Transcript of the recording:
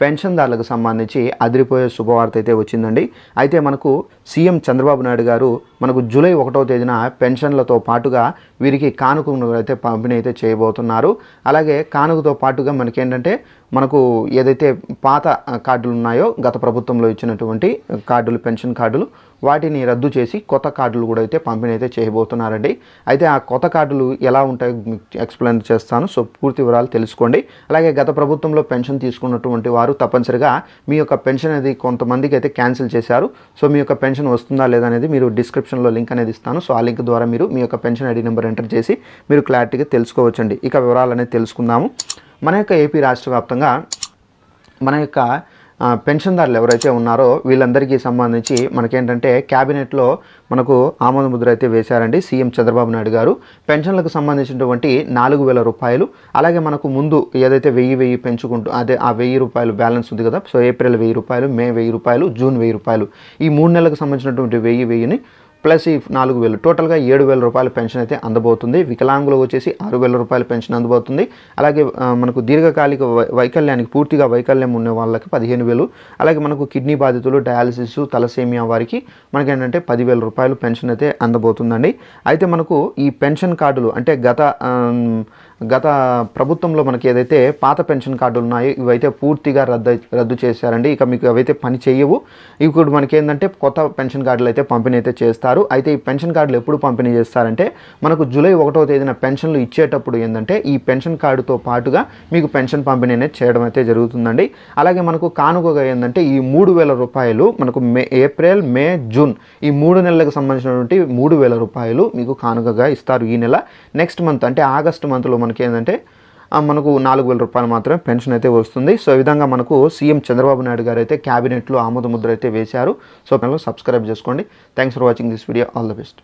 పెన్షన్దారులకు సంబంధించి అదిరిపోయే శుభవార్త అయితే వచ్చిందండి. అయితే మనకు సీఎం చంద్రబాబు నాయుడు గారు మనకు జూలై ఒకటవ తేదీన పెన్షన్లతో పాటుగా వీరికి కానుకను అయితే పంపిణీ అయితే చేయబోతున్నారు. అలాగే కానుకతో పాటుగా మనకేంటంటే మనకు ఏదైతే పాత కార్డులు ఉన్నాయో గత ప్రభుత్వంలో ఇచ్చినటువంటి కార్డులు పెన్షన్ కార్డులు వాటిని రద్దు చేసి కొత్త కార్డులు కూడా అయితే పంపిణీ అయితే చేయబోతున్నారండి. అయితే ఆ కొత్త కార్డులు ఎలా ఉంటాయో ఎక్స్ప్లెయిన్ చేస్తాను. సో పూర్తి వివరాలు తెలుసుకోండి. అలాగే గత ప్రభుత్వంలో పెన్షన్ తీసుకున్నటువంటి వారు తప్పనిసరిగా మీ యొక్క పెన్షన్ అనేది కొంతమందికి అయితే క్యాన్సిల్ చేశారు. సో మీ యొక్క పెన్షన్ వస్తుందా లేదా అనేది మీరు డిస్క్రిప్షన్లో లింక్ అనేది ఇస్తాను. సో ఆ లింక్ ద్వారా మీరు మీ యొక్క పెన్షన్ ఐడి నెంబర్ ఎంటర్ చేసి మీరు క్లారిటీగా తెలుసుకోవచ్చండి. ఇక వివరాలు అనేది తెలుసుకుందాము. మన యొక్క ఏపీ రాష్ట్ర వ్యాప్తంగా మన యొక్క పెన్షన్దారులు ఎవరైతే ఉన్నారో వీళ్ళందరికీ సంబంధించి మనకేంటంటే క్యాబినెట్లో మనకు ఆమోద ముద్ర అయితే వేశారండి సీఎం చంద్రబాబు నాయుడు గారు. పెన్షన్లకు సంబంధించినటువంటి నాలుగు వేల రూపాయలు అలాగే మనకు ముందు ఏదైతే వెయ్యి వెయ్యి పెంచుకుంటూ అదే ఆ వెయ్యి రూపాయలు బ్యాలెన్స్ ఉంది కదా సో ఏప్రిల్ వెయ్యి రూపాయలు మే వెయ్యి రూపాయలు జూన్ వెయ్యి రూపాయలు ఈ మూడు నెలలకు సంబంధించినటువంటి వెయ్యి వెయ్యిని ప్లస్ ఈ నాలుగు వేలు. టోటల్గా ఏడు వేల రూపాయల పెన్షన్ అయితే అందబోతుంది. వికలాంగులు వచ్చేసి ఆరు వేల రూపాయల పెన్షన్ అందబోతుంది. అలాగే మనకు దీర్ఘకాలిక వై- వైకల్యానికి పూర్తిగా వైకల్యం ఉన్న వాళ్ళకి పదిహేను వేలు. అలాగే మనకు కిడ్నీ బాధితులు డయాలసిస్ తలసేమియా వారికి మనకి ఏంటంటే పదివేల రూపాయలు పెన్షన్ అయితే అందబోతుందండి. అయితే మనకు ఈ పెన్షన్ కార్డులు అంటే గత గత ప్రభుత్వంలో మనకి ఏదైతే పాత పెన్షన్ కార్డులు ఉన్నాయో ఇవైతే పూర్తిగా రద్దు రద్దు చేశారండి. ఇక మీకు అవైతే పని చేయవు. ఇప్పుడు మనకి ఏంటంటే కొత్త పెన్షన్ కార్డులు అయితే పంపిణీ అయితే చేస్తారు. అయితే ఈ పెన్షన్ కార్డులు ఎప్పుడు పంపిణీ చేస్తారంటే మనకు జూలై ఒకటో తేదీన పెన్షన్లు ఇచ్చేటప్పుడు ఏంటంటే ఈ పెన్షన్ కార్డుతో పాటుగా మీకు పెన్షన్ పంపిణీ అనేది చేయడం అయితే జరుగుతుందండి. అలాగే మనకు కానుకగా ఏంటంటే ఈ మూడు వేల రూపాయలు మనకు మే ఏప్రిల్ మే జూన్ ఈ మూడు నెలలకు సంబంధించినటువంటి మూడు వేల రూపాయలు మీకు కానుకగా ఇస్తారు ఈ నెల. నెక్స్ట్ మంత్ అంటే ఆగస్ట్ మంత్లో మనకి ఏంటంటే మనకు నాలుగు వేల రూపాయలు మాత్రమే పెన్షన్ అయితే వస్తుంది. సో ఈ విధంగా మనకు సీఎం చంద్రబాబు నాయుడు గారు అయితే క్యాబినెట్లో ఆమోద ముద్ర అయితే వేశారు. సో సబ్స్క్రైబ్ చేసుకోండి. Thanks for watching this video. All the best.